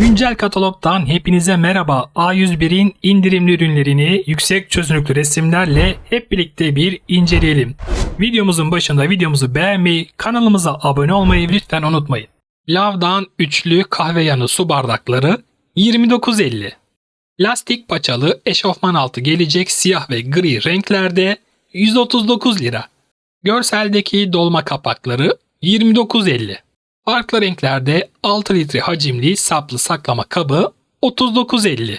Güncel katalogdan hepinize merhaba. A101'in indirimli ürünlerini yüksek çözünürlüklü resimlerle hep birlikte bir inceleyelim. Videomuzun başında videomuzu beğenmeyi, kanalımıza abone olmayı lütfen unutmayın. Lavdan üçlü kahve yanı su bardakları 29.50. Lastik paçalı eşofman altı gelecek siyah ve gri renklerde 139 lira. Görseldeki dolma kapakları 29.50. Farklı renklerde 6 litre hacimli saplı saklama kabı 39.50.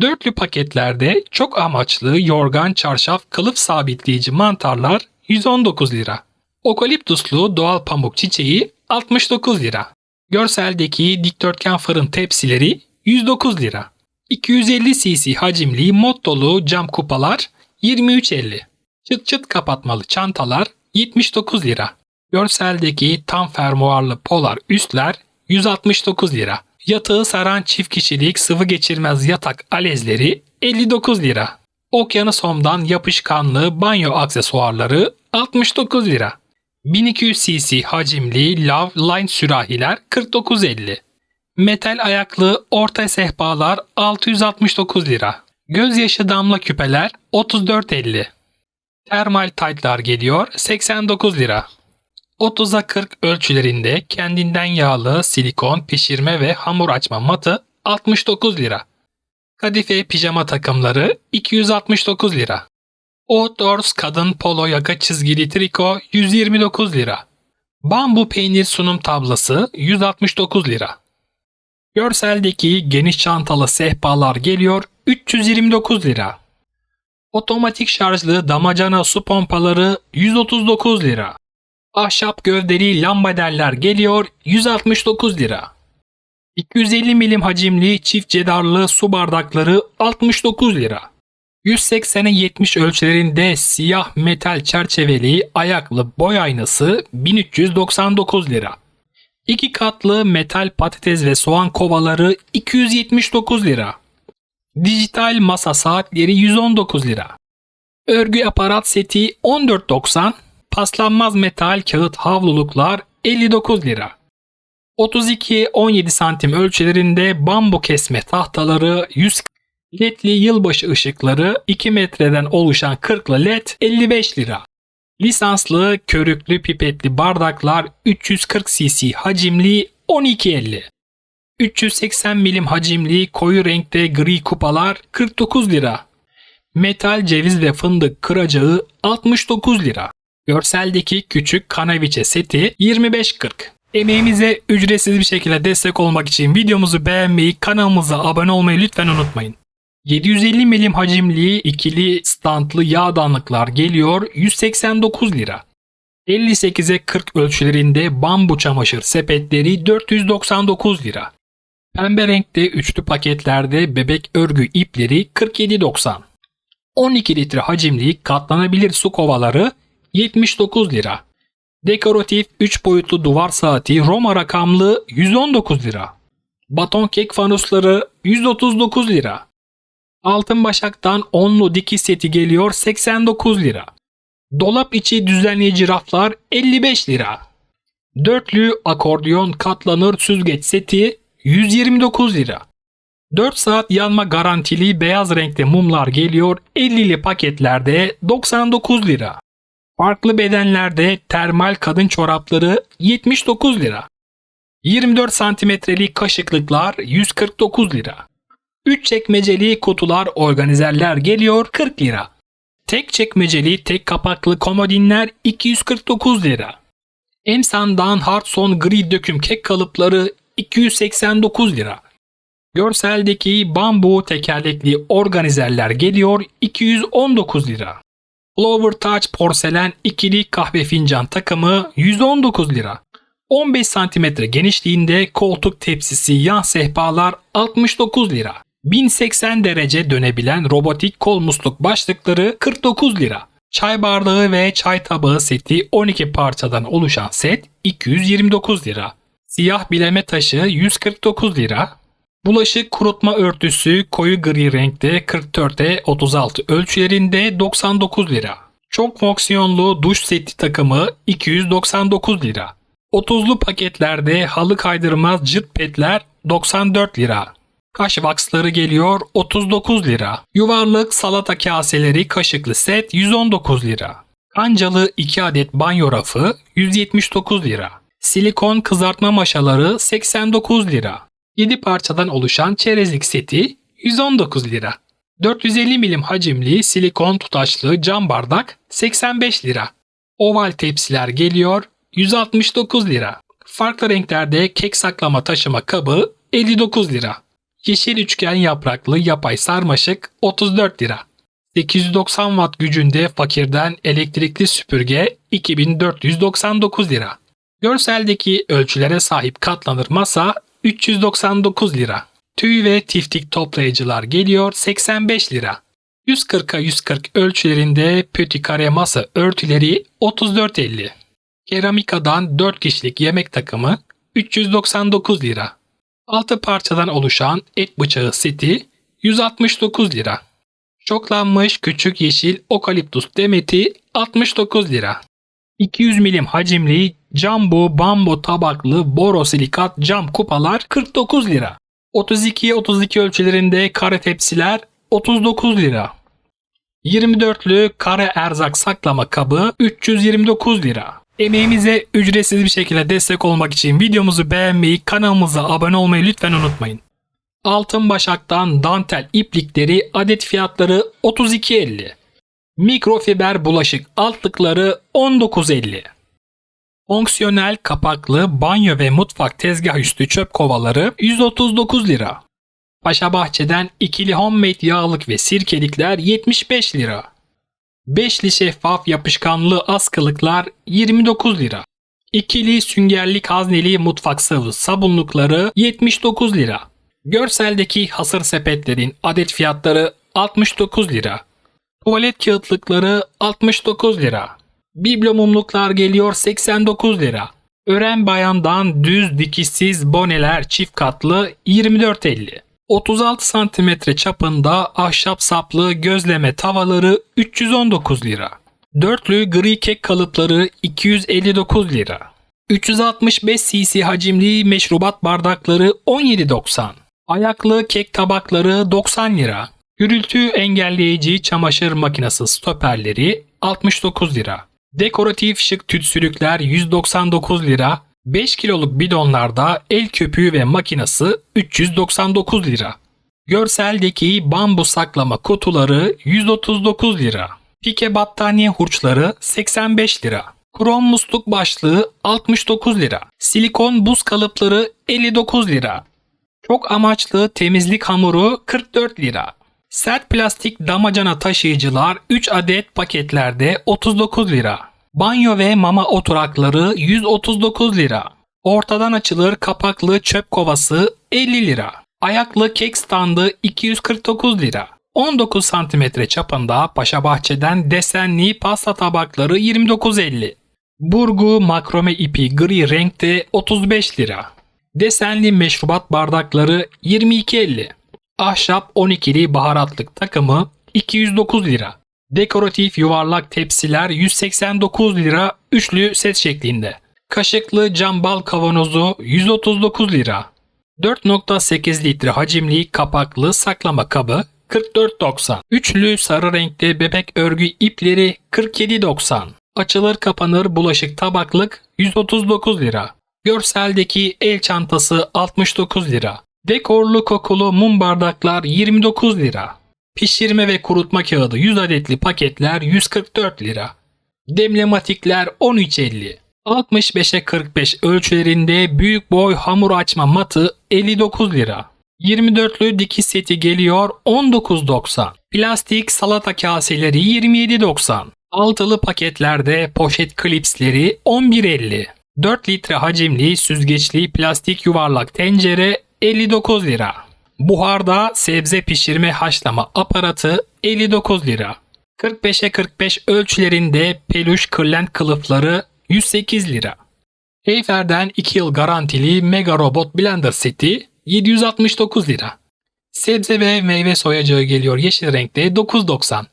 Dörtlü paketlerde çok amaçlı yorgan, çarşaf, kılıf sabitleyici mantarlar 119 lira. Okaliptuslu doğal pamuk çiçeği 69 lira. Görseldeki dikdörtgen fırın tepsileri 109 lira. 250 cc hacimli mod dolu cam kupalar 23.50. Çıt çıt kapatmalı çantalar 79 lira. Görseldeki tam fermuarlı polar üstler 169 lira. Yatağı saran çift kişilik sıvı geçirmez yatak alezleri 59 lira. Okyanus Home'dan yapışkanlı banyo aksesuarları 69 lira. 1200 cc hacimli Love Line sürahiler 49.50. Metal ayaklı orta sehpalar 669 lira. Gözyaşı damla küpeler 34.50. Termal taytlar geliyor 89 lira. 30'a 40 ölçülerinde kendinden yağlı silikon pişirme ve hamur açma matı 69 lira. Kadife pijama takımları 269 lira. Outdoors kadın polo yaka çizgili triko 129 lira. Bambu peynir sunum tablası 169 lira. Görseldeki geniş çantalı sehpalar geliyor 329 lira. Otomatik şarjlı damacana su pompaları 139 lira. Ahşap gövdeli lambaderler geliyor 169 lira. 250 milim hacimli çift cedarlı su bardakları 69 lira. 180'e 70 ölçülerinde siyah metal çerçeveli ayaklı boy aynası 1399 lira. İki katlı metal patates ve soğan kovaları 279 lira. Dijital masa saatleri 119 lira. Örgü aparat seti 14.90, paslanmaz metal kağıt havluluklar 59 lira. 32-17 santim ölçülerinde bambu kesme tahtaları 100 ledli yılbaşı ışıkları 2 metreden oluşan 40'lı led 55 lira. Lisanslı körüklü pipetli bardaklar 340 cc hacimli 12.50. 380 milim hacimli koyu renkte gri kupalar 49 lira. Metal ceviz ve fındık kıracağı 69 lira. Görseldeki küçük kanaviçe seti 25.40. Emeğimize ücretsiz bir şekilde destek olmak için videomuzu beğenmeyi, kanalımıza abone olmayı lütfen unutmayın. 750 milim hacimli ikili standlı yağdanlıklar geliyor 189 lira. 58'e 40 ölçülerinde bambu çamaşır sepetleri 499 lira. Pembe renkte üçlü paketlerde bebek örgü ipleri 47.90. 12 litre hacimli katlanabilir su kovaları 79 lira. Dekoratif 3 boyutlu duvar saati Roma rakamlı 119 lira. Baton kek fanusları 139 lira. Altın başaktan onlu dikiş seti geliyor 89 lira. Dolap içi düzenleyici raflar 55 lira. Dörtlü akordiyon katlanır süzgeç seti 129 lira. 4 saat yanma garantili beyaz renkte mumlar geliyor 50'li paketlerde 99 lira. Farklı bedenlerde termal kadın çorapları 79 lira. 24 santimetrelik kaşıklıklar 149 lira. 3 çekmeceli kutular organizerler geliyor 40 lira. Tek çekmeceli tek kapaklı komodinler 249 lira. Emsan'dan Hardson gri döküm kek kalıpları 289 lira. Görseldeki bambu tekerlekli organizerler geliyor 219 lira. Flower Touch porselen ikili kahve fincan takımı 119 lira. 15 cm genişliğinde koltuk tepsisi yan sehpalar 69 lira. 1080 derece dönebilen robotik kol musluk başlıkları 49 lira. Çay bardağı ve çay tabağı seti 12 parçadan oluşan set 229 lira. Siyah bileme taşı 149 lira. Bulaşık kurutma örtüsü koyu gri renkte 44'e 36 ölçülerinde 99 lira. Çok fonksiyonlu duş seti takımı 299 lira. 30'lu paketlerde halı kaydırmaz cırt petler 94 lira. Kaş vaksları geliyor 39 lira. Yuvarlık salata kaseleri kaşıklı set 119 lira. Kancalı 2 adet banyo rafı 179 lira. Silikon kızartma maşaları 89 lira. 7 parçadan oluşan çerezlik seti 119 lira. 450 milim hacimli silikon tutaşlı cam bardak 85 lira. Oval tepsiler geliyor 169 lira. Farklı renklerde kek saklama taşıma kabı 59 lira. Yeşil üçgen yapraklı yapay sarmaşık 34 lira. 890 watt gücünde fakirden elektrikli süpürge 2499 lira. Görseldeki ölçülere sahip katlanır masa 399 lira. Tüy ve tiftik toplayıcılar geliyor 85 lira. 140'a 140 ölçülerinde pöti kare masa örtüleri 34.50. Keramikadan 4 kişilik yemek takımı 399 lira. 6 parçadan oluşan et bıçağı seti 169 lira. Çoklanmış küçük yeşil okaliptus demeti 69 lira. 200 milim hacimli jumbo bambu tabaklı borosilikat cam kupalar 49 lira. 32'ye 32 ölçülerinde kare tepsiler 39 lira. 24'lü kare erzak saklama kabı 329 lira. Emeğimize ücretsiz bir şekilde destek olmak için videomuzu beğenmeyi, kanalımıza abone olmayı lütfen unutmayın. Altın başaktan dantel iplikleri adet fiyatları 32.50. Mikrofiber bulaşık altlıkları 19.50. Fonksiyonel kapaklı banyo ve mutfak tezgah üstü çöp kovaları 139 lira. Paşa Bahçe'den ikili homemade yağlık ve sirkelikler 75 lira. Beşli şeffaf yapışkanlı askılıklar 29 lira. İkili süngerlik hazneli mutfak sıvı sabunlukları 79 lira. Görseldeki hasır sepetlerin adet fiyatları 69 lira. Tuvalet kağıtlıkları 69 lira. Biblo mumluklar geliyor 89 lira. Ören bayandan düz dikişsiz boneler çift katlı 24.50. 36 cm çapında ahşap saplı gözleme tavaları 319 lira. Dörtlü gri kek kalıpları 259 lira. 365 cc hacimli meşrubat bardakları 17.90. Ayaklı kek tabakları 90 lira. Gürültü engelleyici çamaşır makinesi stoperleri 69 lira. Dekoratif şık tütsülükler 199 lira. 5 kiloluk bidonlarda el köpüğü ve makinesi 399 lira. Görseldeki bambu saklama kutuları 139 lira. Pike battaniye hurçları 85 lira. Krom musluk başlığı 69 lira. Silikon buz kalıpları 59 lira. Çok amaçlı temizlik hamuru 44 lira. Sert plastik damacana taşıyıcılar 3 adet paketlerde 39 lira. Banyo ve mama oturakları 139 lira. Ortadan açılır kapaklı çöp kovası 50 lira. Ayaklı kek standı 249 lira. 19 cm çapında Paşa Bahçe'den desenli pasta tabakları 29.50. Burgu makrome ipi gri renkte 35 lira. Desenli meşrubat bardakları 22.50. Ahşap 12'li baharatlık takımı 209 lira. Dekoratif yuvarlak tepsiler 189 lira üçlü set şeklinde. Kaşıklı cam bal kavanozu 139 lira. 4.8 litre hacimli kapaklı saklama kabı 44.90. Üçlü sarı renkte bebek örgü ipleri 47.90. Açılır kapanır bulaşık tabaklık 139 lira. Görseldeki el çantası 69 lira. Dekorlu kokulu mum bardaklar 29 lira. Pişirme ve kurutma kağıdı 100 adetli paketler 144 lira. Demlematikler 13.50. 65'e 45 ölçülerinde büyük boy hamur açma matı 59 lira. 24'lü dikiş seti geliyor 19.90. Plastik salata kaseleri 27.90. Altılı paketlerde poşet klipsleri 11.50. 4 litre hacimli süzgeçli plastik yuvarlak tencere 59 lira. Buharda sebze pişirme haşlama aparatı 59 lira. 45'e 45 ölçülerinde peluş kırlent kılıfları 108 lira. Heyfer'den 2 yıl garantili Mega Robot Blender seti 769 lira. Sebze ve meyve soyacağı geliyor yeşil renkte 9.90.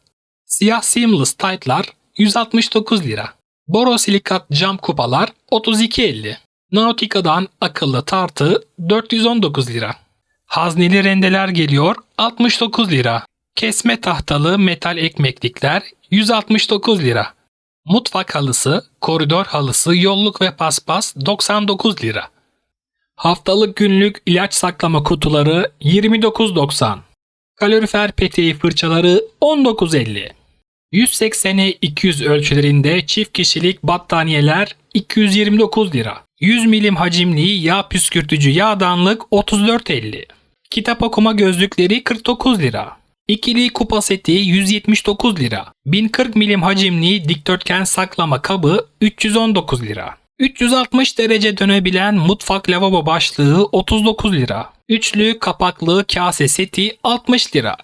Siyah seamless tight'lar 169 lira. Borosilikat cam kupalar 32.50. Nautica'dan akıllı tartı 419 lira. Hazneli rendeler geliyor 69 lira. Kesme tahtalı metal ekmeklikler 169 lira. Mutfak halısı, koridor halısı, yolluk ve paspas 99 lira. Haftalık günlük ilaç saklama kutuları 29.90. Kalorifer peteği fırçaları 19.50. 180'e 200 ölçülerinde çift kişilik battaniyeler 229 lira. 100 milim hacimli yağ püskürtücü yağdanlık 34.50. Kitap okuma gözlükleri 49 lira. İkili kupa seti 179 lira. 1040 milim hacimli dikdörtgen saklama kabı 319 lira. 360 derece dönebilen mutfak lavabo başlığı 39 lira. Üçlü kapaklı kase seti 60 lira.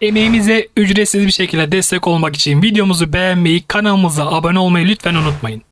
Emeğimize ücretsiz bir şekilde destek olmak için videomuzu beğenmeyi, kanalımıza abone olmayı lütfen unutmayın.